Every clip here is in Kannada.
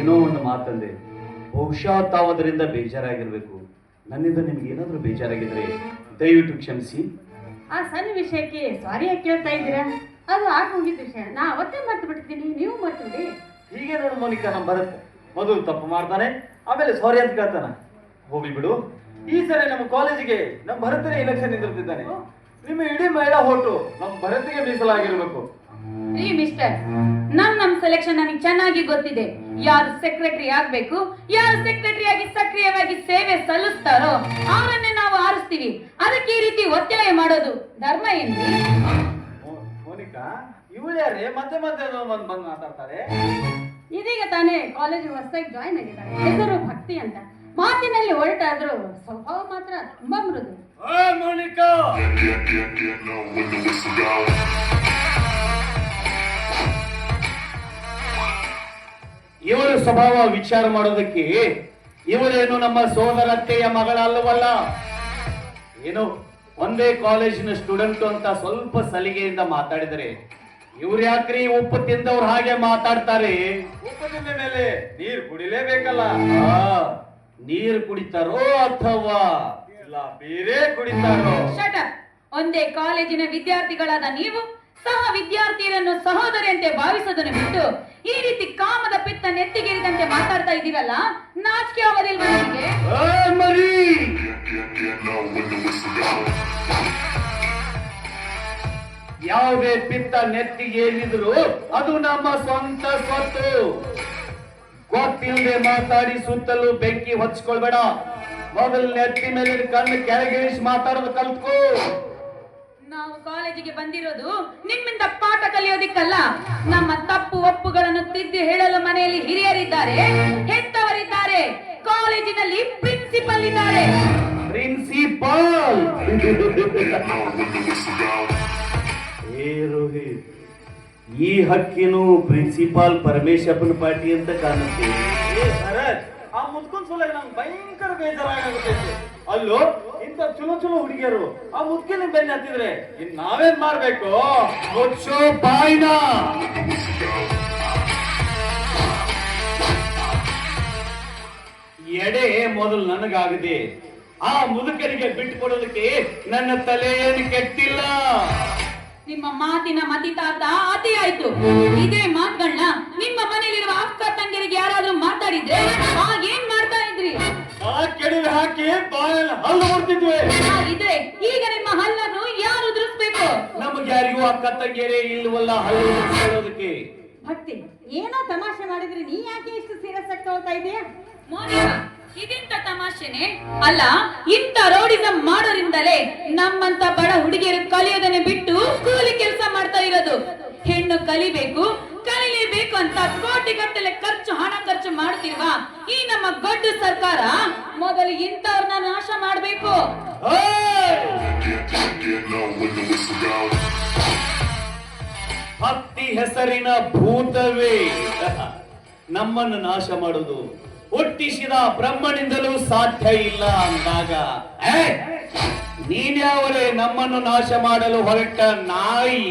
ಏನೋ ಒಂದು ಮಾತಂದೆ ಬಹುಶಃ ತಾವು ಅದರಿಂದ ಬೇಜಾರಾಗಿರ್ಬೇಕು. ನನ್ನಿಂದ ನಿಮ್ಗೆ ಏನಾದರೂ ಬೇಜಾರಾಗಿದ್ರೆ ದಯವಿಟ್ಟು ಕ್ಷಮಿಸಿ. ಆ ಸಣ್ಣ ವಿಷಯಕ್ಕೆ ಸಾರಿ ಯಾಕೆ ಕೇಳ್ತಾ ಇದ್ದೀರಾ? ಅದು ಆಗ ಹೋಗಿದ್ದ ವಿಷಯ. ನಾ ಅವತ್ತೇ ಮರ್ತು ಬಿಡ್ತೀನಿ ನೀವು ಮರ್ತು ಬಿಡಿ ಹೀಗೆ ನೋಡು ಮೋನಿಕಾ ನಮ್ಮ ಭರತ್. ಮೊದಲು ತಪ್ಪು ಮಾಡ್ತಾನೆ. ಆಮೇಲೆ ಸಾರಿ ಅಂತ ಕೇಳ್ತಾನ. ಹೋಗ್ಲಿ ಬಿಡು. ಈ ಸರಿ ನಮ್ಮ ಕಾಲೇಜಿಗೆ ನಮ್ಮ ಭರತನೇ ಎಲೆಕ್ಷನ್ ನಿಂತಿರ್ತಿದ್ದಾನೆ ನಿಮ್ಮ ಇಡೀ ಮಹಿಳಾ ಹೋಟು ನಮ್ಮ ಭರತಿಗೆ ಮೀಸಲಾಗಿರ್ಬೇಕು. ರೀ ಮಿಸ್ಟರ್ ನಮ್ ನಮ್ ಸೆಲೆಕ್ಷನ್ ನನಗೆ ಚೆನ್ನಾಗಿ ಗೊತ್ತಿದೆ. ಯಾರು ಸೆಕ್ರೆಟರಿ ಆಗ್ಬೇಕು ಯಾರು ಸೆಕ್ರೆಟರಿ ಆಗಿ ಸಕ್ರಿಯವಾಗಿ ಸೇವೆ ಸಲ್ಲಿಸ್ತಾರೋ ಅವರನ್ನೇ ನಾವು ಆರಿಸ್ತೀವಿ. ಅದಕ್ಕೆ ಈ ರೀತಿ ಒತ್ತಾಯ ಮಾಡೋದು ಧರ್ಮ ಏನ್ರಿ? ಮೋ- ಮೋನಿಕಾ ಇವಳು ಯಾರೇ ಮತ್ತೆ ಮತ್ತೆ ಬಂದು ಬಂದು ಮಾತಾಡ್ತಾರೆ. ಇದೀಗ ತಾನೇ ಕಾಲೇಜ್ ಹೊಸದಾಗಿ ಜಾಯ್ನ್ ಆಗಿದ್ದಾರೆ. ಹೆಸರು ಭಕ್ತಿ ಅಂತ. ಮಾತಿನಲ್ಲಿ ಹೊರಟಾದ್ರು ಸ್ವಭಾವ ಮಾತ್ರ ತುಂಬಾ ಮೃದು. ಮೋನಿಕಾ! ಇವರ ಸ್ವಭಾವ ವಿಚಾರ ಮಾಡೋದಕ್ಕೆ ಇವರೇನು ನಮ್ಮ ಸೋದರತ್ತೆಯ ಮಗಳಲ್ಲವಲ್ಲ? ಏನು ಒಂದೇ ಕಾಲೇಜಿನ ಸ್ಟೂಡೆಂಟ್ ಅಂತ ಸ್ವಲ್ಪ ಸಲಿಗೆಯಿಂದ ಮಾತಾಡಿದರೆ ಇವ್ರು ಯಾಕ್ರಿ ಉಪ್ಪು ತಿಂದವ್ರು ಹಾಗೆ ಮಾತಾಡ್ತಾರೆ? ಉಪ್ಪು ತಿಂದ ಮೇಲೆ ನೀರು ಕುಡಿಲೇಬೇಕಲ್ಲ? ನೀರು ಕುಡಿತಾರೋ ಅಥವಾ? ಇಲ್ಲ ಬೇರೆ ಕುಡಿತಾರೋ? ಒಂದೇ ಕಾಲೇಜಿನ ವಿದ್ಯಾರ್ಥಿಗಳಾದ ನೀವು ಸಹ ವಿದ್ಯಾರ್ಥಿಯರನ್ನು ಸಹೋದರಿಯಂತೆ ಭಾವಿಸೋದನ್ನು ಬಿಟ್ಟು ಈ ರೀತಿ ಕಾಮದ ಪಿತ್ತ ನೆತ್ತಿಗೇರಿದಂತೆ ಮಾತಾಡ್ತಾ ಇದ್ದೀರಲ್ಲ ನಾಚಿಕೆ ಆಗೋದಿಲ್ವಾ ನಿಮಗೆ? ಯಾವುದೇ ಪಿತ್ತ ನೆತ್ತಿಗೇರಿದ್ರು ಅದು ನಮ್ಮ ಸ್ವಂತ ಸ್ವತ್ತು. ಗೊತ್ತಿಲ್ಲದೆ ಮಾತಾಡಿ ಸುತ್ತಲೂ ಬೆಂಕಿ ಹೊಚ್ಕೊಳ್ಬೇಡ ಮೊದಲು ನೆತ್ತಿ ಮೇಲೆ ಕಣ್ಣು ಕೆಳಗಿಳಿಸಿ ಮಾತಾಡೋದು ಕಲ್ತ್ಕೋ. ನಾವು ಕಾಲೇಜಿಗೆ ಬಂದಿರೋದು ನಿಮ್ಮಿಂದ ಪಾಠ ಕಲಿಯೋದಿಕ್ಕಲ್ಲ. ನಮ್ಮ ತಪ್ಪು ಒಪ್ಪುಗಳನ್ನು ತಿದ್ದಿ ಹೇಳಲು ಮನೆಯಲ್ಲಿ ಹಿರಿಯರಿದ್ದಾರೆ. ಹೆತ್ತವರಿದ್ದಾರೆ. ಕಾಲೇಜಿನಲ್ಲಿ ಪ್ರಿನ್ಸಿಪಲ್ ಇದ್ದಾರೆ. ಪ್ರಿನ್ಸಿಪಾಲ್. ಏ ರೋಹಿತ್ ಈ ಹಕ್ಕಿನೂ ಪ್ರಿನ್ಸಿಪಾಲ್ ಪರಮೇಶಪ್ಪನ ಪಾರ್ಟಿ ಅಂತ ಕಾಣುತ್ತೆ. ಆ ಮುದ್ಕೊಂಡ್ ಸಲ ನಂಗೆ ಭಯಂಕರ ಬೇಜಾರಾಗುತ್ತೆ ಅಲ್ಲೋ ಇಂತ ಚಲೋ ಚಲೋ ಹುಡುಗಿಯರು ಆ ಮುದ್ಕಿನ ಬೆನ್ನ ಹತ್ತಿದ್ರೆ ಇನ್ ನಾವೇನ್ ಮಾಡ್ಬೇಕು? ಮುಚ್ಚೋ ಬಾಯಿನ. ಎಡೆ ಮೊದಲು ನನಗಾಗದೆ ಆ ಮುದುಕರಿಗೆ ಬಿಟ್ಟು ಕೊಡೋದಕ್ಕೆ ನನ್ನ ತಲೆ ಏನು ಕೆಟ್ಟಿಲ್ಲ. ನಿಮ್ಮ ಮಾತಿನ ಮತಿತಾರ್ಥ ಅತಿ ಆಯ್ತು. ಇದೇ ಮಾತುಗಳನ್ನ ನಿಮ್ಮ ಮನೆಯಲ್ಲಿರುವ ಅಕ್ಕ ತಂಗಿಯರಿಗೆ ಯಾರಾದ್ರೂ ಮಾತಾಡಿದ್ರೆ ಆಗ ಕೆಡವಿ ಹಾಕಿ ಬಾಯಲ್ಲಿ ಹಲ್ಲು ಮಾಡ್ತಿದ್ವಿ ಈಗ ನಿಮ್ಮ ಹಲ್ಲನ್ನು ಯಾರು ಉದುರಿಸ್ಬೇಕು? ನಮಗೆ ಯಾರಿಗೂ ಅಕ್ಕ ತಂಗಿಯರೇ ಇಲ್ವಲ್ಲ ಹಲ್ಲು ಹೊಡ್ಕೊಳ್ಳೋದಕ್ಕೆ ಭಕ್ತಿ ಏನೋ ತಮಾಷೆ ಮಾಡಿದ್ರೆ ನೀ ಯಾಕೆ ಇಷ್ಟು ಸೀರಿಯಸ್ ಆಗಿ ತಗೊಳ್ತಾ ಇದೀಯಾ? ಇದೆಂತ ತಮಾಷೆನೆ? ಅಲ್ಲ ಇಂಥ ರೋಡಿಸಂ ಮಾಡೋರಿಂದಲೇ ನಮ್ಮಂತ ಬಡ ಹುಡುಗಿಯರು ಕಲಿಯೋದನ್ನ ಬಿಟ್ಟು ಕೂಲಿ ಕೆಲಸ ಮಾಡ್ತಾ ಇರೋದು. ಹೆಣ್ಣು ಕಲಿಬೇಕು ಕಲಿಲೇಬೇಕು ಅಂತ ಕೋಟಿ ಗಟ್ಟಲೆ ಖರ್ಚು ಹಣ ಖರ್ಚು ಮಾಡ್ತಿರುವ ಈ ನಮ್ಮ ಗೊಡ್ಡು ಸರ್ಕಾರ ಮೊದಲು ಇಂಥವ್ರನ್ನ ನಾಶ ಮಾಡ್ಬೇಕು! ಭಕ್ತಿ ಹೆಸರಿನ ಭೂತವೇ. ನಮ್ಮನ್ನು ನಾಶ ಮಾಡುವುದು. ಹುಟ್ಟಿಸಿದ ಬ್ರಹ್ಮನಿಂದಲೂ ಸಾಧ್ಯ ಇಲ್ಲ ಅಂದಾಗ ಏ, ನೀನ್ಯಾವರೇ ನಮ್ಮನ್ನು ನಾಶ ಮಾಡಲು ಹೊರಟ ನಾಯಿ?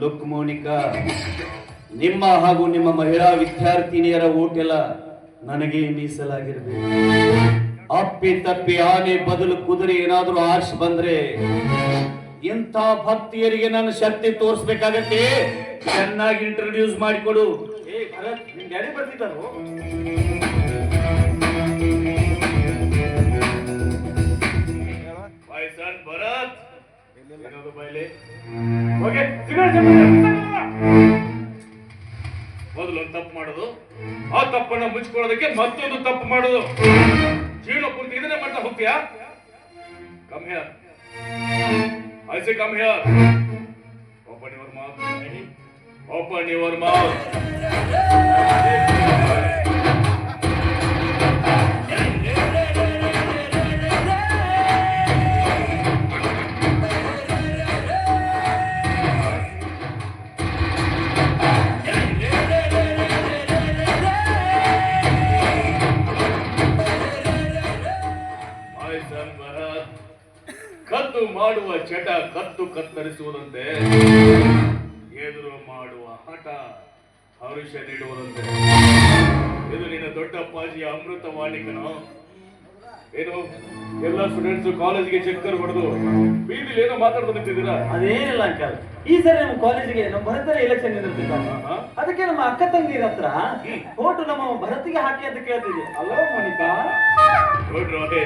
ಲುಕ್ ಮೋನಿಕಾ. ನಿಮ್ಮ ಹಾಗೂ ನಿಮ್ಮ ಮಹಿಳಾ ವಿದ್ಯಾರ್ಥಿನಿಯರ ಓಟೆಲ್ಲ ನನಗೆ ಮೀಸಲಾಗಿರಬೇಕು. ಅಪ್ಪಿ ತಪ್ಪಿ ಆನೆ ಬದಲು ಕುದುರೆ ಏನಾದರೂ ಆರ್ಸ್ ಬಂದ್ರೆ ಇಂಥ ಭಕ್ತಿಯರಿಗೆ ನಾನು ಶಕ್ತಿ ತೋರಿಸ್ಬೇಕಾಗತ್ತೆ? ಚೆನ್ನಾಗಿ ಇಂಟ್ರೊಡ್ಯೂಸ್ ಮಾಡಿಕೊಡು. ಏ ಭರತ್ ಒಂದು ತಪ್ಪು ಮಾಡೋದು. ಆ ತಪ್ಪನ್ನ ಮುಚ್ಕೊಳ್ಳೋದಕ್ಕೆ ಮತ್ತೊಂದು ತಪ್ಪು ಮಾಡೋದು. ಜೀವನ ಪೂರ್ತಿ ಇದನ್ನೇ ಮಾಡ್ತಾ ಹೋಗ್ತೀಯಾ? Come here I say come here open your mouth open your ಮಾಡುವ ಚಟ ಕತ್ತು ಕತ್ತರಿಸುವುದಂತೆ ಎದುರು ಮಾಡುವ ಹಠ ಹರುಷ ನೀಡುವುದಂತೆ ದೊಡ್ಡಪ್ಪಾಜಿ ಅಮೃತವಾಣಿ ಕಣೋ ಏನು ಎಲ್ಲ ಸ್ಟೂಡೆಂಟ್ಸ್ ಕಾಲೇಜ್ಗೆ ಚಕ್ಕರ್ ಹೊಡೆದು ಬೀದಿಲಿ ಏನೋ ಮಾತಾಡ್ತಾ ನಿಂತಿದ್ದೀರಾ? ಅದೇನಿಲ್ಲ ಅಂಕಲ್. ಈ ಸರಿ ನಮ್ಮ ಕಾಲೇಜಿಗೆ ನಮ್ಮ ಭರತರ ಎಲೆಕ್ಷನ್ ನಿಂತಿರ್ತಿದ್ದಾನೆ ಆಹಾ. ಅದಕ್ಕೆ ನಮ್ಮ ಅಕ್ಕ ತಂಗಿರ ಹತ್ರ ಓಟು ನಮ್ಮ ಭರತಿಗೆ ಹಾಕಿ ಅಂತ ಕೇಳ್ತಿದ್ವಿ ಅಲೋ ಮೋನಿಕಾ? ನೋಡ್ರಿ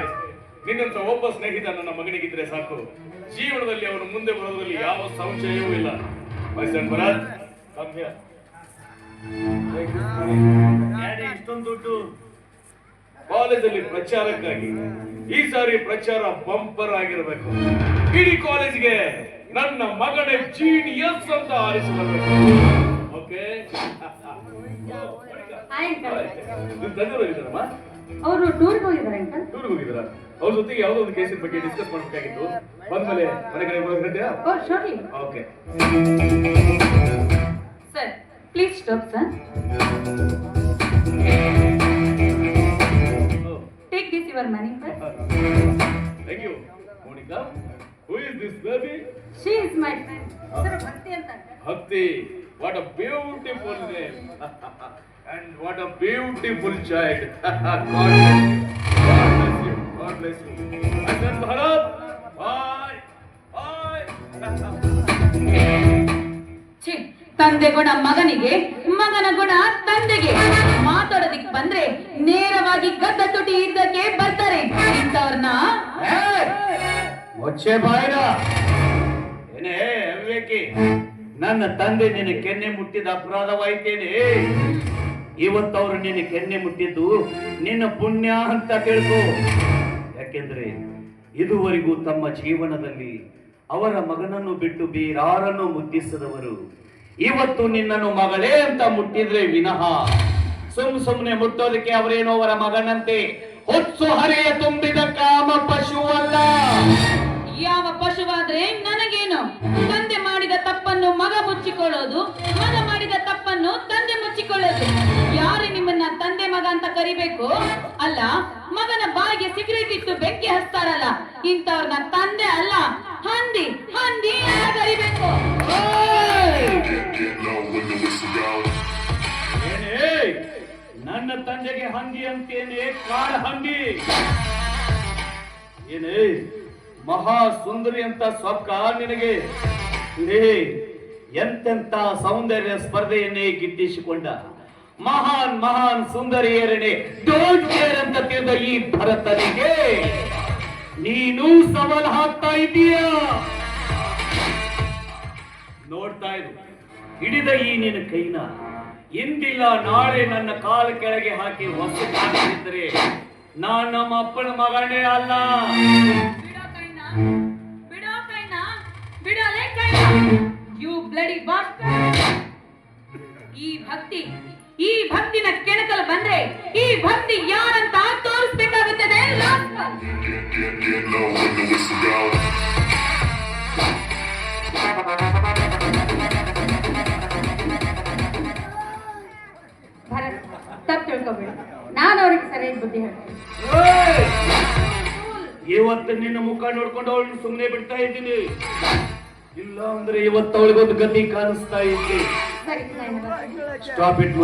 ನಿನ್ನಂತ ಒಬ್ಬ ಸ್ನೇಹಿತ ನನ್ನ ಮಗನಿಗಿದ್ರೆ ಸಾಕು. ಜೀವನದಲ್ಲಿ ಅವನು ಮುಂದೆ ಬರೋದ್ರಲ್ಲಿ ಯಾವ ಸಂಶಯವೂ ಇಲ್ಲ. ಇಷ್ಟೊಂದು ದುಡ್ಡು. ಕಾಲೇಜಲ್ಲಿ ಪ್ರಚಾರಕ್ಕಾಗಿ. ಈ ಸಾರಿ ಪ್ರಚಾರ ಬಂಪರ್ ಆಗಿರಬೇಕು. ಇಡೀ ಕಾಲೇಜ್ಗೆ ನನ್ನ ಮಗನೇ ಜೀನಿಯಸ್ ಅಂತ ಆರಿಸಬೇಕು ಓಕೆ ಹಾಯ್ ನಿಮ್ ಅವರು ಟೂರ್ಗೆ ಹೋಗಿದ್ದಾರೆ ಅಂಕಲ್ ಟೂರ್ಗೆ ಹೋಗಿದ್ದಾರ? ಅವ್ರ ಜೊತೆಗೆ ಯಾವುದೋ ಒಂದು ಕೇಸಿನ ಬಗ್ಗೆ ಡಿಸ್ಕಸ್ ಮಾಡಬೇಕಾಗಿತ್ತು. ಬಂದ್ಮೇಲೆ ಮನೆ ಕಡೆ ಹೇಳ್ತೀರಾ ಓ sorry okay sir please stop sir take this your money sir thank you Monika who is this baby she is my friend sir Bhakti ಅಂತ. Bhakti what a beautiful name. and what a beautiful child. God bless you. God bless you. God bless you. And then Bharat. Bye. Bye. ತಂದೆ ಗುಣ ಮಗನಿಗೆ ಮಗನ ಗುಣ ತಂದೆಗೆ ಮಾತಾಡೋದಿಕ್ ಬಂದ್ರೆ ನೇರವಾಗಿ ಗದ್ದ ತುಟಿ ಇದ್ದಕ್ಕೆ ಬರ್ತಾರೆ ಇಂಥವ್ರನ್ನ ಮೊಚ್ಚೆ ಬಾಯ್ರ ಏನೇ ಅವಿವೇಕಿ ನನ್ನ ತಂದೆ ನಿನ್ನ ಕೆನ್ನೆ ಮುಟ್ಟಿದ ಅಪರಾಧವಾಯ್ತೇನೆ ಇವತ್ತವ್ರು ನಿನ್ನ ಕೆನ್ನೆ ಮುಟ್ಟಿದ್ದು ನಿನ್ನ ಪುಣ್ಯ ಅಂತ ತಿಳ್ಕೊ. ಯಾಕೆಂದ್ರೆ ಇದುವರೆಗೂ ತಮ್ಮ ಜೀವನದಲ್ಲಿ ಅವರ ಮಗನನ್ನು ಬಿಟ್ಟು ಬೇರಾರನ್ನು ಮುದ್ದಿಸದವರು ಇವತ್ತು ನಿನ್ನನ್ನು ಮಗಳೇ ಅಂತ ಮುಟ್ಟಿದ್ರೆ ವಿನಃ ಸುಮ್ ಸುಮ್ನೆ ಮುಟ್ಟೋದಕ್ಕೆ ಅವರೇನೋ ಅವರ ಮಗನಂತೆ. ಹೊತ್ತು ಹರೆಯ ತುಂಬಿದ ಕಾಮ ಪಶುವಲ್ಲ. ಯಾವ ಪಶುವಾದ್ರೆ ನನಗೇನು? ತಂದೆ ಮಾಡಿದ ತಪ್ಪನ್ನು ಮಗ ಮುಚ್ಚಿಕೊಳ್ಳೋದು, ಮಗ ಮಾಡಿದ ತಪ್ಪನ್ನು ತಂದೆ ಮುಚ್ಚಿಕೊಳ್ಳೋದು. ತಂದೆ ಮಗ ಅಂತ ಕರಿಬೇಕು? ಅಲ್ಲ, ಮಗನ ಬಾಯಿಗೆ ಸಿಗರೇಟ್ ಇಟ್ಟು ಬೆಂಕಿ ಹಚ್ತಾರಲ್ಲ ಇಂಥವ್ರನ್ನ ತಂದೆ ಅಲ್ಲ. ಹಂದಿ ಹಂದಿ ಅಂತ ಕರಿಬೇಕು. ನನ್ನ ತಂದೆಗೆ ಹಂದಿ ಅಂತೇನೆ ಕಾಡ ಹಂದಿ. ಏನೇ? ಮಹಾ ಸುಂದರಿ ಅಂತ ಸ್ವಪ್ಕ ನಿನಗೆ? ಎಂತೆಂತ ಸೌಂದರ್ಯ ಸ್ಪರ್ಧೆಯನ್ನೇ ಗಿಟ್ಟಿಸಿಕೊಂಡ? ಮಹಾನ್ ಮಹಾನ್ ಸುಂದರಿಯರನ್ನೇ ಡೋಂಟ್ ಕೇರ್ ಅಂತ ತಿಳಿದ ಈ ಭರತನಿಗೆ, ನೀನು ಸವಾಲ್ ಹಾಕ್ತಾ ಇದ್ದೀಯ? ನೋಡ್ತಾ ಇರು, ಹಿಡಿದ ಈ ನಿನ್ನ ಕೈನ ಇಂದಿಲ್ಲ ನಾಳೆ ನನ್ನ ಕಾಲ ಕೆಳಗೆ ಹಾಕಿ ಹೊಸ ಹಾಕಿದ್ರೆ ನಾನ್ ನಮ್ಮ ಅಪ್ಪನ ಮಗನೇ ಅಲ್ಲ. ಈ ಭಕ್ತಿ ಈ ಭಕ್ತಿನ ಕೆಣಕಲು ಬಂದ್ರೆ ಈ ಭಕ್ತಿ ಯಾರಂತ ತೋರಿಸ್ಬೇಕಾಗುತ್ತದೆ ತಪ್ಪು ತಿಳ್ಕೊಬೇಡ ನಾನು ಅವ್ರಿಗೆ ಸರಿಯಾಗಿ ಬುದ್ಧಿ ಹೇಳ್ತೀನಿ! ಇವತ್ತು ನಿನ್ನ ಮುಖ ನೋಡ್ಕೊಂಡು ಅವಳನ್ನ ಸುಮ್ಮನೆ ಬಿಡ್ತಾ ಇದ್ದೀನಿ ಇಲ್ಲ ಅಂದ್ರೆ ಇವತ್ತು ಅವಳಿಗೊಂದು ಗತಿ ಕಾಣಿಸ್ತಾ ಇದ್ದೆ ಸರಿ ನಾನು ಬರ್ತೀನಿ. ಸ್ಟಾಪ್ ಇಟ್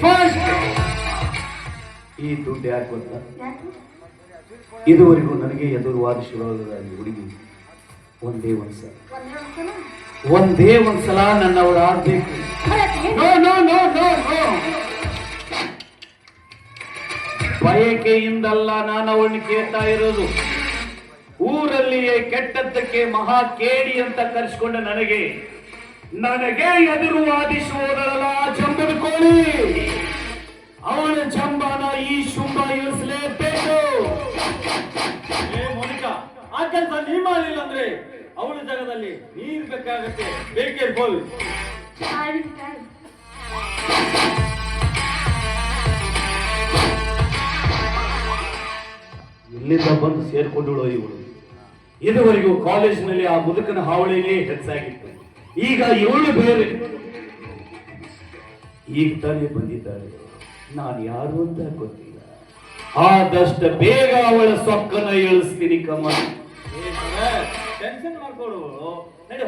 ಫಸ್ಟ್ ಈ ದುಡ್ಡು ಯಾಕೆ ಗೊತ್ತಾ ಇದುವರೆಗೂ ನನಗೆ ಎದುರುವಾದ ಶಿವರಾದ ಈ ಹುಡುಗಿ ಒಂದೇ ಒಂದ್ಸಲ ಒಂದೇ ಒಂದ್ಸಲ ಒಂದೇ ಒಂದ್ಸಲ ನನ್ನವಳು ಏನು no no no no no. ಬಯಕೆಯಿಂದಲ್ಲ ನಾನು ಅವಳನ್ನು ಕೇಳ್ತಾ ಇರೋದು. ಊರಲ್ಲಿಯೇ ಕೆಟ್ಟದ್ದಕ್ಕೆ ಮಹಾ ಕೇಡಿ ಅಂತ ಕರೆಸ್ಕೊಂಡ ನನಗೆ ನನಗೆ ಎದುರು ವಾದಿಸುವುದರಲ್ಲ ಚಂಬದ ಕೋಳಿ ಅವನ ಚಂಬನ ಈ ಶುಂಭ ಇಳಿಸಲೇಬೇಕು ಮೋನಿಕಾ ಆ ಕೆಲಸ ನೀ ಮಾಡಲಿಲ್ಲ ಅಂದ್ರೆ ಅವಳ ಜಾಗದಲ್ಲಿ ನೀರ್ ಬೇಕಾಗತ್ತೆ ಬೇಕೇ ಬೋಲ್ ಇಲ್ಲಿಂದ ಬಂದು ಸೇರ್ಕೊಂಡಳು ಇವಳು. ಇದುವರೆಗೂ ಕಾಲೇಜಿನಲ್ಲಿ ಆ ಮುದುಕನ ಹಾವಳಿನೇ ಹೆಚ್ಚಾಗಿತ್ತು. ಈಗ ಏಳು ಬೇರೆ. ಈಗ ತಾನೇ ಬಂದಿದ್ದಾರೆ. ನಾನು ಯಾರು ಅಂತ ಗೊತ್ತಿಲ್ಲ. ಆದಷ್ಟು ಬೇಗ ಅವಳ ಸೊಕ್ಕನ ಇಳಿಸ್ತೀನಿ ಕಮ್ಮ. ಟೆನ್ಷನ್ ಮಾಡ್ಕೊಡು. ನಡು